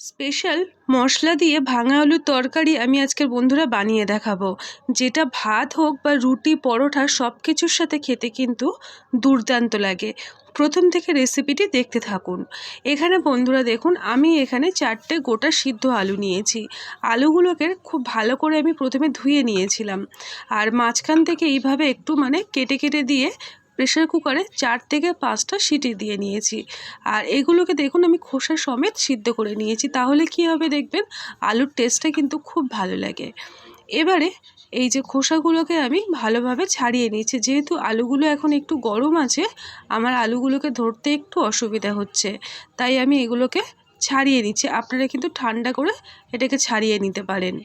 Special মশলা দিয়ে ভাঙা আলুর তরকারি আমি আজকের বন্ধুরা বানিয়ে দেখাবো। যেটা ভাত হোক বা রুটি, পরোটা সব কিছুর সাথে খেতে কিন্তু দুর্দান্ত লাগে। প্রথম থেকে রেসিপিটি দেখতে থাকুন। এখানে বন্ধুরা দেখুন, আমি এখানে চারটে গোটা সিদ্ধ আলু নিয়েছি। আলুগুলোকে খুব ভালো করে আমি প্রথমে ধুয়ে নিয়েছিলাম। আর মাঝখান থেকে এইভাবে একটু মানে কেটে কেটে দিয়ে প্রেশার কুকারে চার থেকে পাঁচটা সিটি দিয়ে নিয়েছি। আর এগুলোকে দেখুন আমি খোসা সমেত সিদ্ধ করে নিয়েছি, তাহলে কি হবে দেখবেন? আলুর টেস্টটা কিন্তু খুব ভালো লাগে। এবারে এই যে খোসাগুলোকে আমি ভালোভাবে ছাড়িয়ে নিয়েছি, যেহেতু আলুগুলো এখন একটু গরম আছে, আমার আলুগুলোকে ধরতে একটু অসুবিধা হচ্ছে, তাই আমি এগুলোকে ছাড়িয়ে নিচ্ছি। আপনারা কিন্তু ঠান্ডা করে এটাকে ছাড়িয়ে নিতে পারেন।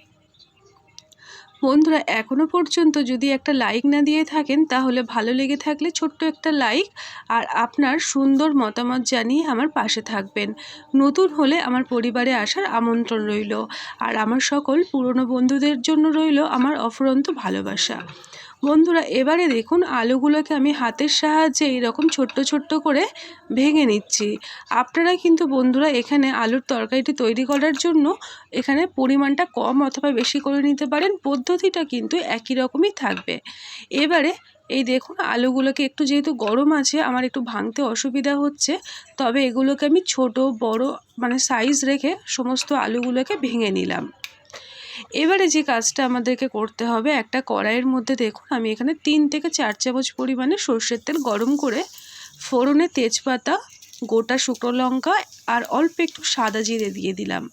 বন্ধুরা এখনও পর্যন্ত যদি একটা লাইক না দিয়ে থাকেন, তাহলে ভালো লেগে থাকলে ছোট্ট একটা লাইক আর আপনার সুন্দর মতামত জানিয়ে আমার পাশে থাকবেন। নতুন হলে আমার পরিবারে আসার আমন্ত্রণ রইল। আর আমার সকল পুরনো বন্ধুদের জন্য রইল আমার অফুরন্ত ভালোবাসা। বন্ধুরা, এবারে দেখুন আলুগুলোকে আমি হাতের সাহায্যে এইরকম ছোট্ট ছোট্ট করে ভেঙে নিচ্ছি। আপনারা কিন্তু বন্ধুরা এখানে আলুর তরকারিটি তৈরি করার জন্য এখানে পরিমাণটা কম অথবা বেশি করে নিতে পারেন, পদ্ধতিটা কিন্তু একই রকমই থাকবে। এবারে এই দেখুন আলুগুলোকে একটু যেহেতু গরম আছে, আমার একটু ভাঙতে অসুবিধা হচ্ছে, তবে এগুলোকে আমি ছোট, বড় মানে সাইজ রেখে সমস্ত আলুগুলোকে ভেঙে নিলাম। এবারে যে কাজটা আমাদেরকে করতে হবে, একটা কড়াইয়ের মধ্যে দেখুন, আমি এখানে তিন থেকে চার চামচ পরিমাণে সর্ষের তেল গরম করে, ফোড়নে তেজপাতা, গোটা শুকনো লঙ্কা আর অল্প একটু সাদা জিরে দিয়ে দিলাম।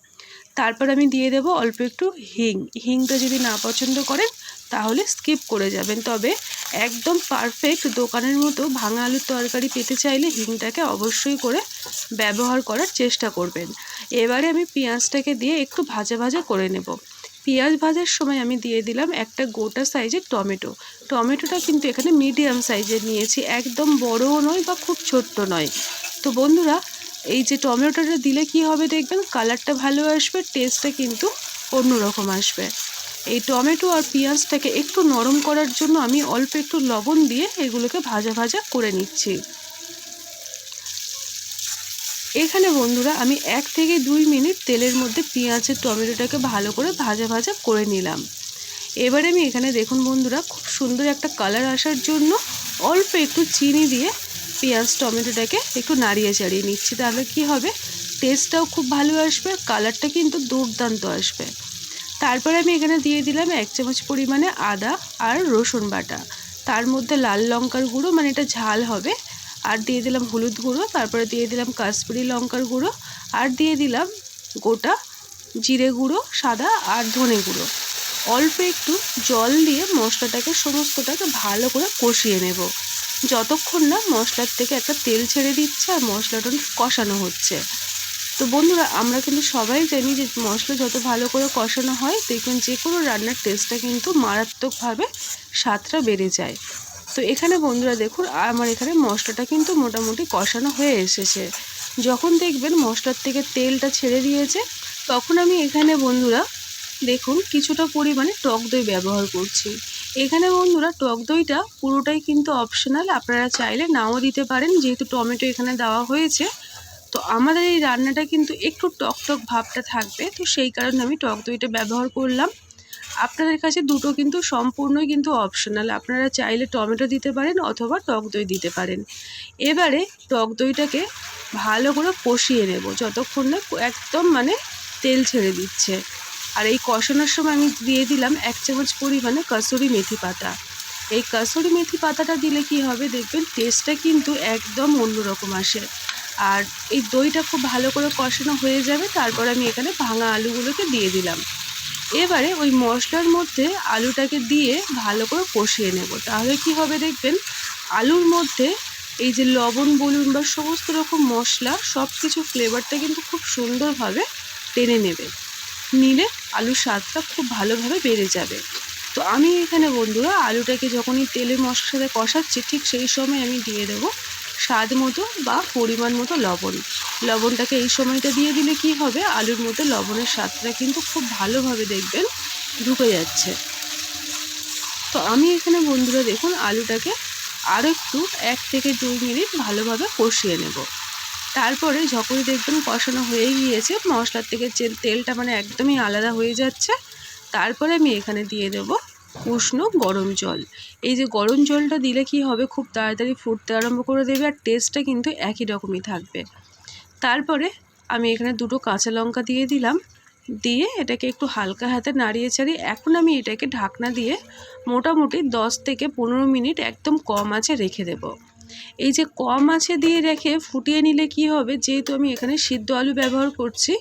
তারপর আমি দিয়ে দেব অল্প একটু হিং। হিংটা যদি না পছন্দ করেন, তাহলে স্কিপ করে যাবেন। তবে একদম পারফেক্ট দোকানের মতো ভাঙা আলুর তরকারি পেতে চাইলে হিংটাকে অবশ্যই করে ব্যবহার করার চেষ্টা করবেন। এবারে আমি পেঁয়াজটাকে দিয়ে একটু ভাজা ভাজা করে নেব। পেঁয়াজ ভাজার সময় আমি দিয়ে দিলাম একটা গোটা সাইজের টমেটো। টমেটোটা কিন্তু এখানে মিডিয়াম সাইজের নিয়েছি, একদম বড়ও নয় বা খুব ছোট্ট নয়। তো বন্ধুরা, এই যে টমেটোটা দিলে কি হবে দেখবেন? কালারটা ভালো আসবে টেস্টটা কিন্তু অন্যরকম আসবে। এই টমেটো আর পেঁয়াজটাকে একটু নরম করার জন্য আমি অল্প একটু লবণ দিয়ে এগুলোকে ভাজা ভাজা করে নিচ্ছি। এখানে বন্ধুরা আমি এক থেকে দুই মিনিট তেলের মধ্যে পেঁয়াজের টমেটোটাকে ভালো করে ভাজা ভাজা করে নিলাম। এবারে আমি এখানে দেখুন বন্ধুরা খুব সুন্দর একটা কালার আসার জন্য অল্প একটু চিনি দিয়ে পেঁয়াজ টমেটোটাকে একটু নাড়িয়ে চাড়িয়ে নিচ্ছি। তাহলে কি হবে? টেস্টটাও খুব ভালো আসবে, কালারটা কিন্তু দুর্দান্ত আসবে। তারপরে আমি এখানে দিয়ে দিলাম এক চামচ পরিমাণে আদা আর রসুন বাটা। তার মধ্যে লাল লঙ্কার গুঁড়ো মানে এটা ঝাল হবে। আর দিয়ে দিলাম হলুদ গুঁড়ো, তারপরে দিয়ে দিলাম কাশ্মীরি লঙ্কার গুঁড়ো, আর দিয়ে দিলাম গোটা জিরে গুঁড়ো, সাদা আর ধনে গুঁড়ো। অল্প একটু জল দিয়ে মশলাটাকে সমস্তটাকে ভালো করে কষিয়ে নেব। যতক্ষণ না মশলার থেকে একটা তেল ছেড়ে দিচ্ছে আর মশলাটা কষানো হচ্ছে। তো বন্ধুরা, আমরা কিন্তু সবাই জানি যে মশলা যত ভালো করে কষানো হয়, দেখবেন যে কোনো রান্নার টেস্টটা কিন্তু মারাত্মকভাবে স্বাদটা বেড়ে যায়। তো এখানে বন্ধুরা দেখুন, আমার এখানে মশলাটা কিন্তু মোটামুটি কষানো হয়ে এসেছে। যখন দেখবেন মশলার থেকে তেলটা ছেড়ে দিয়েছে, তখন আমি এখানে বন্ধুরা দেখুন কিছুটা পরিমাণে টক দই ব্যবহার করছি। এখানে বন্ধুরা টক দইটা পুরোটাই কিন্তু অপশনাল আপনারা চাইলে নাও দিতে পারেন, যেহেতু টমেটো এখানে দেওয়া হয়েছে। তো আমাদের এই রান্নাটা কিন্তু একটু টক টক ভাবটা থাকবে, তো সেই কারণে আমি টক দইটা ব্যবহার করলাম। আপনাদের কাছে দুটো কিন্তু সম্পূর্ণই কিন্তু অপশনাল আপনারা চাইলে টমেটো দিতে পারেন অথবা টক দই দিতে পারেন। এবারে টক দইটাকে ভালো করে কষিয়ে নেব যতক্ষণ না একদম মানে তেল ছেড়ে দিচ্ছে। আর এই কষানোর সময় আমি দিয়ে দিলাম এক চামচ পরিমাণে কসুরি মেথি পাতা। এই কসুরি মেথি পাতাটা দিলে কি হবে দেখবেন টেস্টটা কিন্তু একদম অন্যরকম আসে। আর এই দইটা খুব ভালো করে কষানো হয়ে যাবে, তারপর আমি এখানে ভাঙা আলুগুলোকে দিয়ে দিলাম। এবারে ওই মশলার মধ্যে আলুটাকে দিয়ে ভালো করে কষিয়ে নেব। তাহলে কি হবে দেখবেন, আলুর মধ্যে এই যে লবণ বলুন বা সমস্ত রকম মশলা সব কিছু ফ্লেভারটা কিন্তু খুব সুন্দরভাবে টেনে নেবে। নিলে আলুর স্বাদটা খুব ভালোভাবে বেড়ে যাবে। তো আমি এখানে বন্ধুরা, আলুটাকে যখনই তেলে মশলার সাথে কষাচ্ছি, ঠিক সেই সময় আমি দিয়ে দেবো স্বাদ মতো বা পরিমাণ মতো লবণ। লবণটাকে এই সময়টা দিয়ে দিলে কি হবে? আলুর মধ্যে লবণের স্বাদটা কিন্তু খুব ভালোভাবে দেখবেন ঢুকে যাচ্ছে। তো আমি এখানে বন্ধুরা দেখুন, আলুটাকে আরও একটু এক থেকে দুই মিনিট ভালোভাবে কষিয়ে নেব। তারপরে যখনই দেখবেন কষানো হয়ে গিয়েছে, মশলার থেকে তেলটা মানে একদমই আলাদা হয়ে যাচ্ছে, তারপরে আমি এখানে দিয়ে দেব উষ্ণ গরম জল। এই যে গরম জলটা দিলে কি হবে? খুব তাড়াতাড়ি ফুটতে আরম্ভ করে দেবে আর টেস্টটা কিন্তু একই রকমই থাকবে। তারপরে আমি এখানে দুটো কাঁচা লঙ্কা দিয়ে দিলাম। দিয়ে এটাকে একটু হালকা হাতে নাড়িয়ে ছাড়িয়ে এখন আমি এটাকে ঢাকনা দিয়ে মোটামুটি দশ থেকে পনেরো মিনিট একদম কম আছে রেখে দেব। এই যে কম আছে দিয়ে রেখে ফুটিয়ে নিলে কি হবে? যেহেতু আমি এখানে সিদ্ধ আলু ব্যবহার করছি,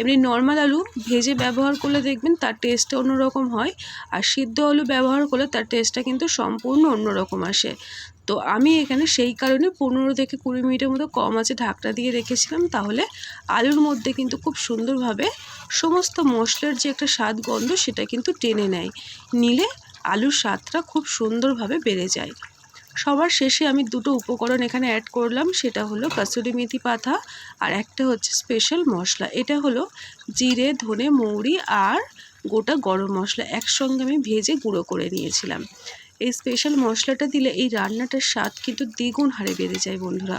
এমনি নর্মাল আলু ভেজে ব্যবহার করলে দেখবেন তার টেস্টটা অন্যরকম হয়। আর সিদ্ধ আলু ব্যবহার করলে তার টেস্টটা কিন্তু সম্পূর্ণ অন্যরকম আসে। তো আমি এখানে সেই কারণে পনেরো থেকে কুড়ি মিনিটের মতো কম আছে ঢাকটা দিয়ে রেখেছিলাম। তাহলে আলুর মধ্যে কিন্তু খুব সুন্দরভাবে সমস্ত মশলার যে একটা স্বাদ গন্ধ সেটা কিন্তু টেনে নেয়। নিলে আলুর স্বাদটা খুব সুন্দরভাবে বেড়ে যায়। সবার শেষে আমি দুটো উপকরণ এখানে অ্যাড করলাম, সেটা হলো কাসুরি মেথি পাতা আর একটা হচ্ছে স্পেশাল মশলা। এটা হলো জিরে, ধনে, মৌরি আর গোটা গরম মশলা একসঙ্গে আমি ভেজে গুঁড়ো করে নিয়েছিলাম। এই স্পেশাল মশলাটা দিলে এই রান্নাটার স্বাদ কিন্তু দ্বিগুণ হারে বেড়ে যায় বন্ধুরা।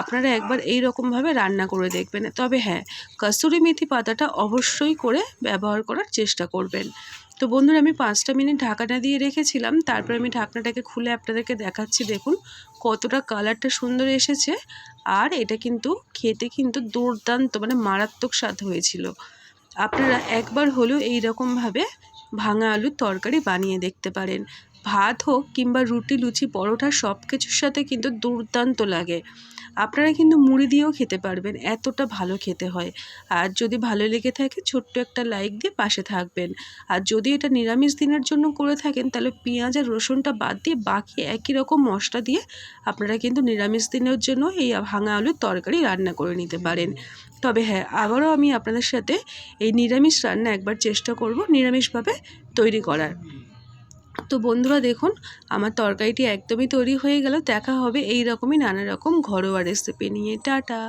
আপনারা একবার এই রকমভাবে রান্না করে দেখবেন। তবে হ্যাঁ কসুরি মেথি পাতাটা অবশ্যই করে ব্যবহার করার চেষ্টা করবেন। তো বন্ধুরা আমি পাঁচটা মিনিট ঢাকাটা দিয়ে রেখেছিলাম। তারপর আমি ঢাকনাটাকে খুলে আপনাদেরকে দেখাচ্ছি। দেখুন কতটা কালারটা সুন্দর এসেছে। আর এটা কিন্তু খেতে কিন্তু দুর্দান্ত মানে মারাত্মক স্বাদ হয়েছিল। আপনারা একবার হলেও এই রকমভাবে ভাঙা আলুর তরকারি বানিয়ে দেখতে পারেন। ভাত হোক কিংবা রুটি, লুচি, পরোটা সব কিছুর সাথে কিন্তু দুর্দান্ত লাগে। আপনারা কিন্তু মুড়ি দিয়েও খেতে পারবেন, এতটা ভালো খেতে হয়। আর যদি ভালো লেগে থাকে, ছোট্ট একটা লাইক দিয়ে পাশে থাকবেন। আর যদি এটা নিরামিষ দিনের জন্য করে থাকেন, তাহলে পেঁয়াজ আর রসুনটা বাদ দিয়ে বাকি একই রকম মশলা দিয়ে আপনারা কিন্তু নিরামিষ দিনের জন্য এই ভাঙা আলুর তরকারি রান্না করে নিতে পারেন। তবে হ্যাঁ আবারও আমি আপনাদের সাথে এই নিরামিষ রান্না একবার চেষ্টা করব নিরামিষভাবে তৈরি করার। তো বন্ধুরা দেখুন, আমার তরকারিটি একদমই তৈরি হয়ে গেল। দেখা হবে এই রকমই নানা রকম ঘরোয়া রেসিপি নিয়ে। টাটা!